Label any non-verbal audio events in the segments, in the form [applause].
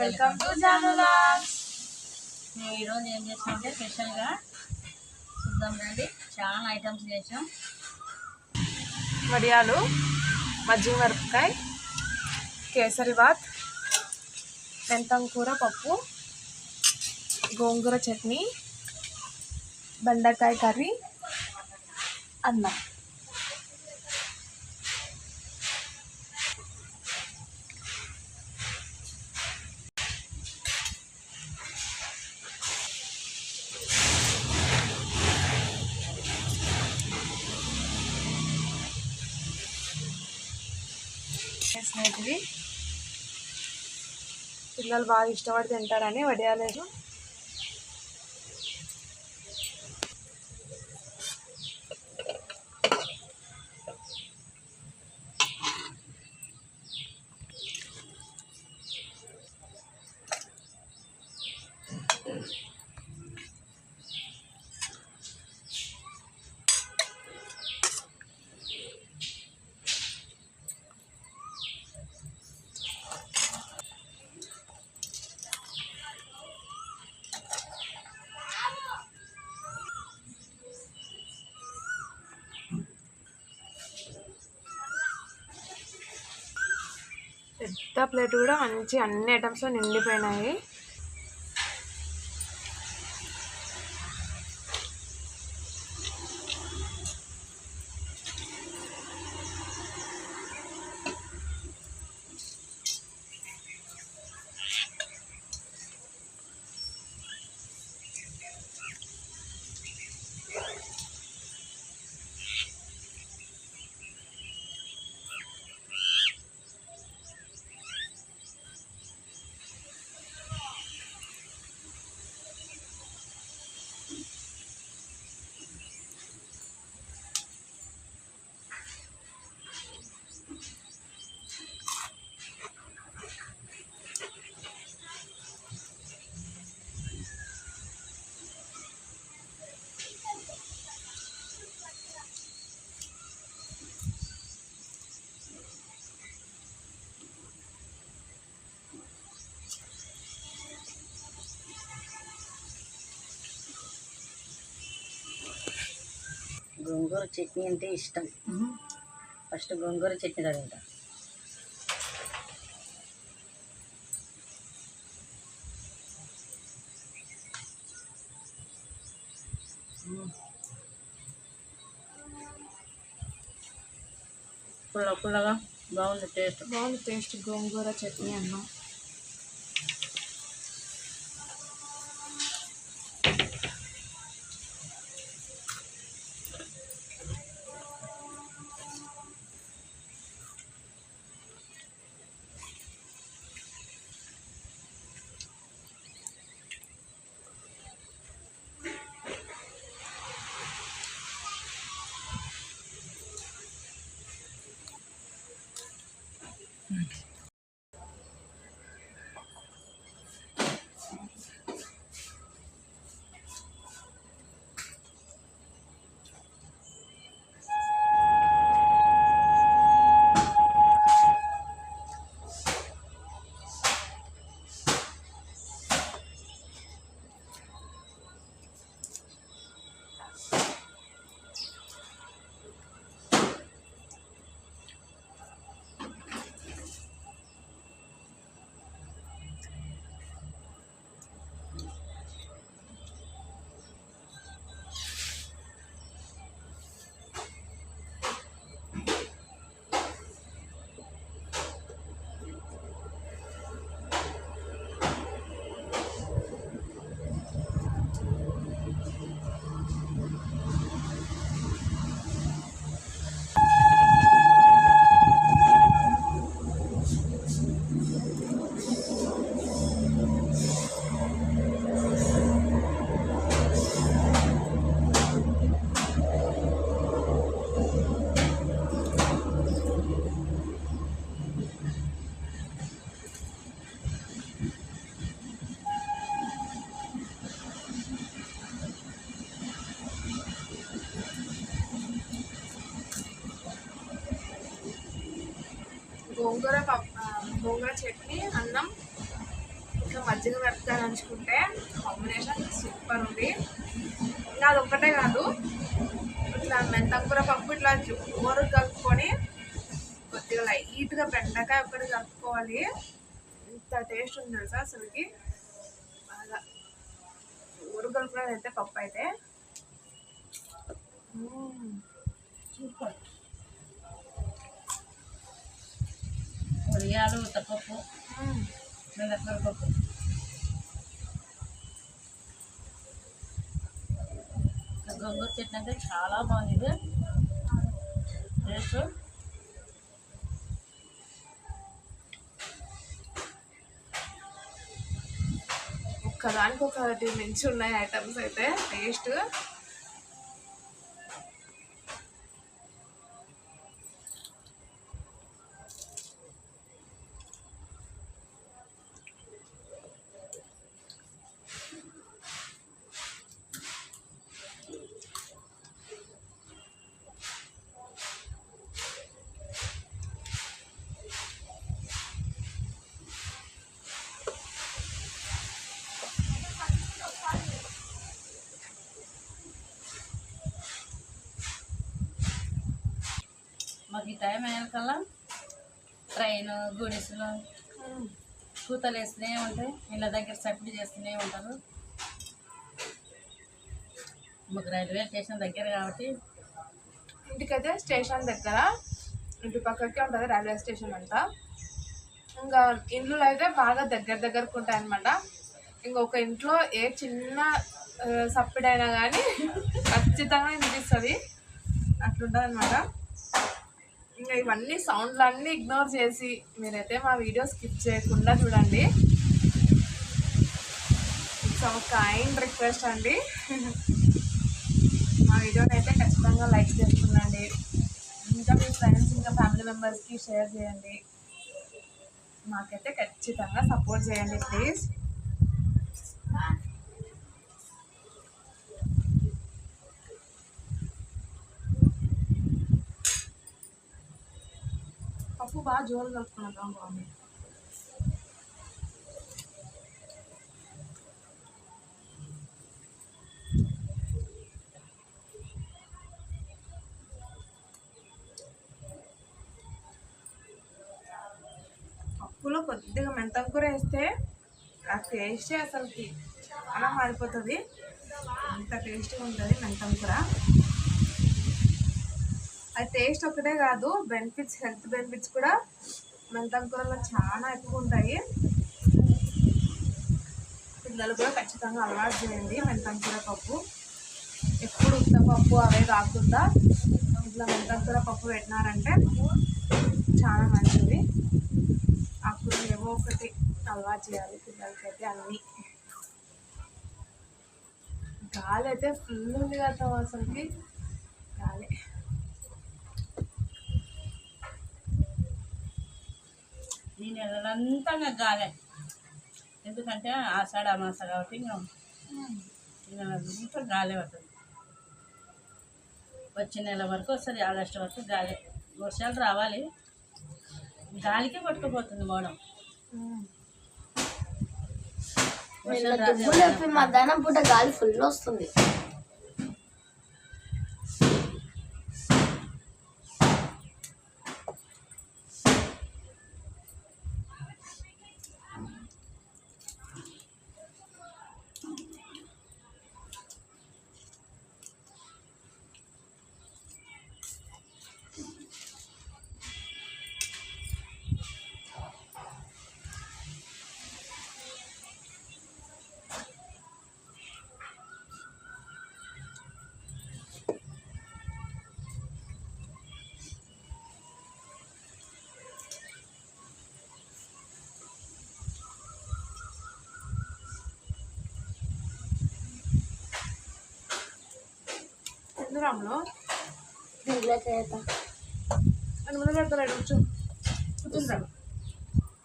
Welcome to జానులాస్ మేము ఈరోజు ఏం చేసామంటే స్పెషల్గా చూద్దాం రండి. చాలా ఐటమ్స్ చేసాం. వడియాలు మజ్జిగ మిరపకాయ కేసరి బాత్ మెంతం కూర పప్పు గోంగూర చట్నీ బెండకాయ కర్రీ అన్నం. స్నేహితుడి పిల్లలు బాగా ఇష్టపడి తింటారని వడియాలేదు మిగతా ప్లేట్ కూడా మంచి అన్ని ఐటమ్స్లో నిండిపోయినాయి. గోంగూర చట్నీ అంటే ఇష్టం. ఫస్ట్ గోంగూర చట్నీ తింటా పుల్ల పుల్లగా బాగుంది టేస్ట్. బాగుంది టేస్ట్ గోంగూర చట్నీ అన్నం. చట్నీ అన్నం ఇంకా మజ్జిగ మిరపకాయ నంచుకుంటే కాంబినేషన్ సూపర్ ఉంది. ఇంకా అది ఒక్కటే కాదు ఇట్లా మెంతకూర పప్పు ఇట్లా జోరు కలుపుకొని కొద్దిగా లైట్గా బెండకాయ ఒక్కటి కలుపుకోవాలి. ఇంత టేస్ట్ ఉంది తెలుసా అసలుకి? బాగా ఊరు కలుపుకునేది అయితే పప్పు అయితే. సూపర్. మిరియాలు ఉత్తపప్పు మినపరపప్పు పప్పు గొంగూర చట్నీ అంటే చాలా బాగుంది ఇది టేస్ట్ ఒక్కదానికి ఒకటి మంచి ఉన్నాయి ఐటమ్స్ అయితే టేస్ట్ మాకు ఈ టైం అయ్యాకల్లా ట్రైన్ గుడిసెలు కూతలు వేస్తూనే ఉంటాయి. ఇళ్ళ దగ్గర సప్లీ చేస్తూనే ఉంటారు. మాకు రైల్వే స్టేషన్ దగ్గర కాబట్టి ఇంటికైతే స్టేషన్ దగ్గర ఇంటి పక్కకే ఉంటుంది రైల్వే స్టేషన్ అంతా. ఇంకా ఇండ్లు అయితే బాగా దగ్గర దగ్గరకు ఉంటాయి అనమాట ఇంకొక ఇంట్లో ఏ చిన్న సప్పిడైనా కానీ [laughs] ఖచ్చితంగా వినిపిస్తుంది. అట్లుంటుంది అనమాట ఇంకా ఇవన్నీ సౌండ్లు అన్నీ ఇగ్నోర్ చేసి మీరైతే మా వీడియో స్కిప్ చేయకుండా చూడండి. ఇట్స్ ఒక కైండ్ రిక్వెస్ట్ అండి. మా వీడియోని అయితే ఖచ్చితంగా లైక్ చేస్తుండండి. ఇంకా మీ ఫ్రెండ్స్ ఇంకా ఫ్యామిలీ మెంబర్స్కి షేర్ చేయండి. మాకైతే ఖచ్చితంగా సపోర్ట్ చేయండి ప్లీజ్ పప్పు బాగా జోరు కలుపుకున్నాం బాగుంది పప్పులో కొద్దిగా మెంతం కూర వేస్తే ఆ టేస్టే అసలుకి చాలా మారిపోతుంది. అంత టేస్ట్గా ఉంటుంది మెంతం కూర అది టేస్ట్ ఒకటే కాదు బెనిఫిట్స్ హెల్త్ బెనిఫిట్స్ కూడా మెంతంకూరలో చాలా ఎక్కువ ఉంటాయి పిల్లలు కూడా ఖచ్చితంగా అలవాటు చేయండి మెంతంకూర పప్పు. ఎప్పుడు ఉత్తపప్పు అవే కాకుండా ఇట్లా మెంతంకూర పప్పు పెట్టినారంటే చాలా మంచిది. అప్పుడు ఏవో ఒకటి అలవాటు చేయాలి పిల్లలకైతే అన్నీ. గాలి అయితే ఫుల్ ఉంది కదా అసలుకి. గాలి. ఈ నెలలంతా ఇంకా గాలే. ఎందుకంటే ఆషాఢ అమాస కాబట్టి ఇంకా ఈ నెలంతా పడుతుంది. వచ్చే నెల వరకు ఒకసారి ఆగస్టు వరకు గాలి. వర్షాలు రావాలి. గాలికే పట్టుకుపోతుంది మోడం. నిన్న మధ్యాహ్నం పూట గాలి ఫుల్ వస్తుంది. దీంట్లో చేత. అని ముందు పెడతాడు వచ్చు కూర్చుంటాడు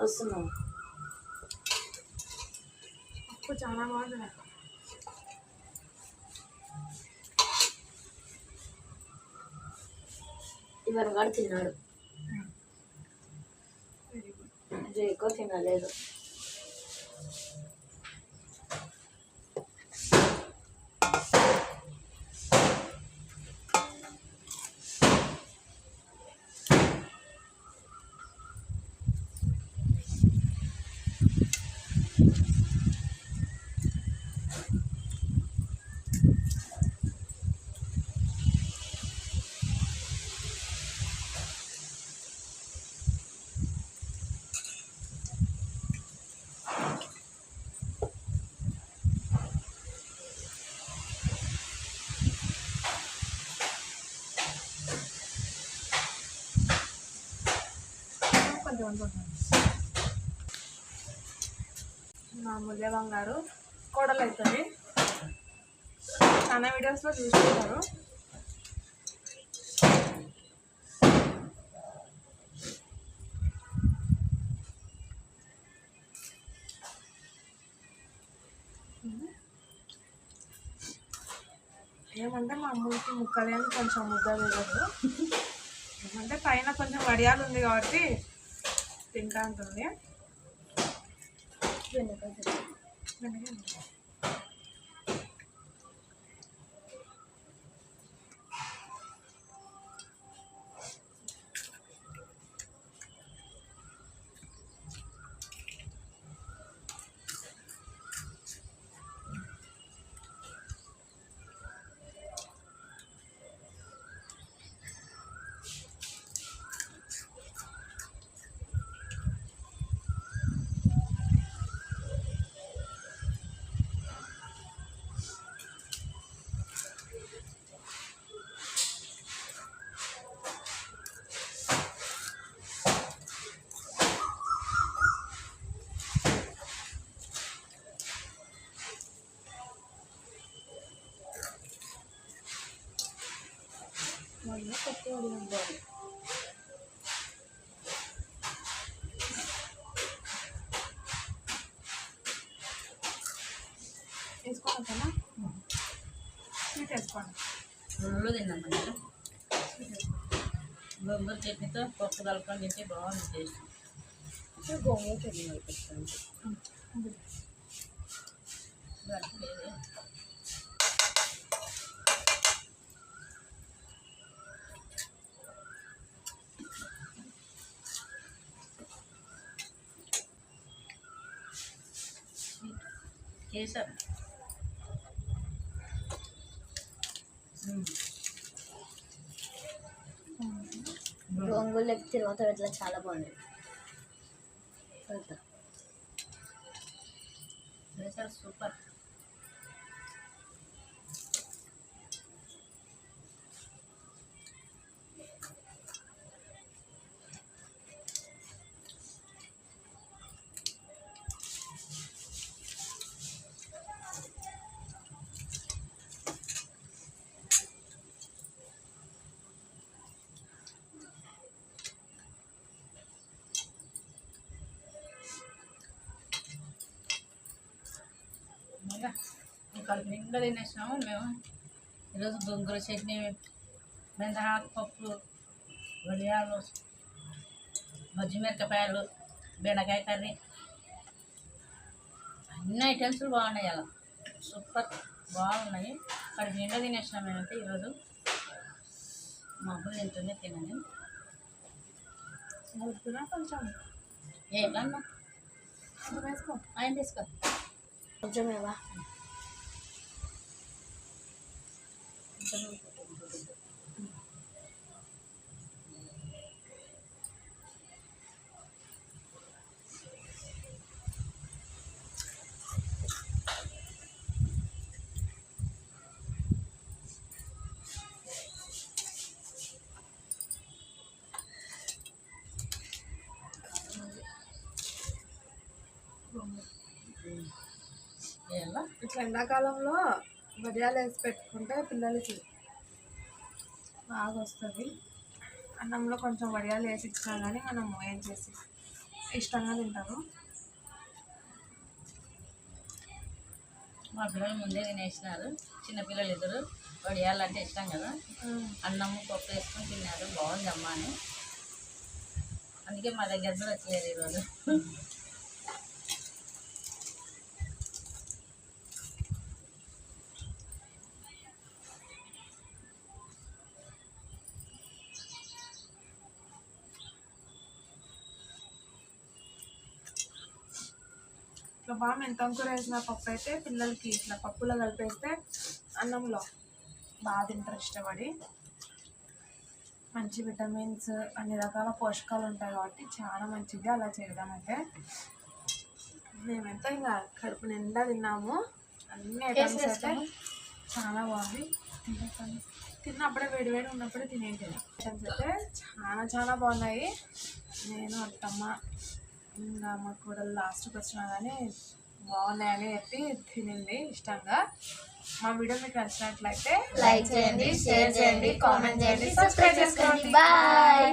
వస్తున్నాం పప్పు చాలా బాగుంది ఇవన్నీ కూడా తిన్నాడు. జేకో తినలేదు. మా ముద్య బంగారు కోడలు అవుతుంది చాలా వీడియోస్లో చూసుకుంటారు ఏమంటే మా అమ్మకి ముక్కలేని కొంచెం ముద్ద వేయదు ఏమంటే పైన కొంచెం వడియాలు ఉంది కాబట్టి తింటా ఉంటుంది. వెనకే ఉంది. మళ్ళీ కొత్త స్వీట్ వేసుకోండి ఫుల్ తిన్నాం మంచిగా చట్నీతో పప్పు కలపడం తింటే బాగుంది టేస్ట్ గోంగూర చట్నీ కలుపుతాను కేసర్ గోంగూర తిరువాత ఇట్లా చాలా బాగుంది. సూపర్. ఇంకా ఇంకా నిండా తినేసినాము. మేము ఈరోజు గొంగూర చట్నీ మెంతహాకు పప్పు వడియాలు మిరపకాయలు బెండకాయ కర్రీ. అన్ని ఐటమ్స్ బాగున్నాయి అలా. సూపర్. బాగున్నాయి. అక్కడికి నిండా తినేసినాం మేమైతే ఈరోజు. మా అబ్బాయి తింటుంది తినండి కొంచెం. వేసుకో. ఆయన తీసుకో? కొంచెం ఏవా ఎలా ఇట్లా ఎండాకాలంలో వడియాలు వేసి పెట్టుకుంటే పిల్లలకి బాగా వస్తుంది అన్నంలో కొంచెం వడియాలు వేసి ఇచ్చినా కానీ మనం ఏం చేసి ఇష్టంగా తింటారు మా పిల్లలు ముందే తినేసినారు. చిన్నపిల్లలు ఇద్దరు. వడియాలంటే ఇష్టం కదా. అన్నము పప్పు వేసుకొని తిన్నారు. బాగుంది అమ్మ అని. అందుకే మా దగ్గర కూడా వచ్చేది ఈరోజు. బాగా మెంతం కూర వేసిన పప్పు అయితే పిల్లలకి ఇట్లా పప్పులో కలిపేస్తే అన్నంలో బాగా తింటారు ఇష్టపడి. మంచి విటమిన్స్ అన్ని రకాల పోషకాలు ఉంటాయి కాబట్టి చాలా మంచిది. అలా చేయడం అయితే మేమైతే ఇంకా కడుపు నిండా తిన్నాము. అన్ని ఐటమ్స్ అయితే చాలా బాగుంది. తిన్నప్పుడే వేడి వేడి ఉన్నప్పుడే తినేంటి ఐటమ్స్ అయితే చాలా చాలా బాగున్నాయి. నేను అత్తమ్మ ఇంకా మా కూడా లాస్ట్కి వచ్చినా కానీ బాగున్నాయని చెప్పి తినింది ఇష్టంగా. మా వీడియో మీకు నచ్చినట్లయితే లైక్ చేయండి షేర్ చేయండి కామెంట్ చేయండి సబ్స్క్రైబ్ చేసుకోండి. బాయ్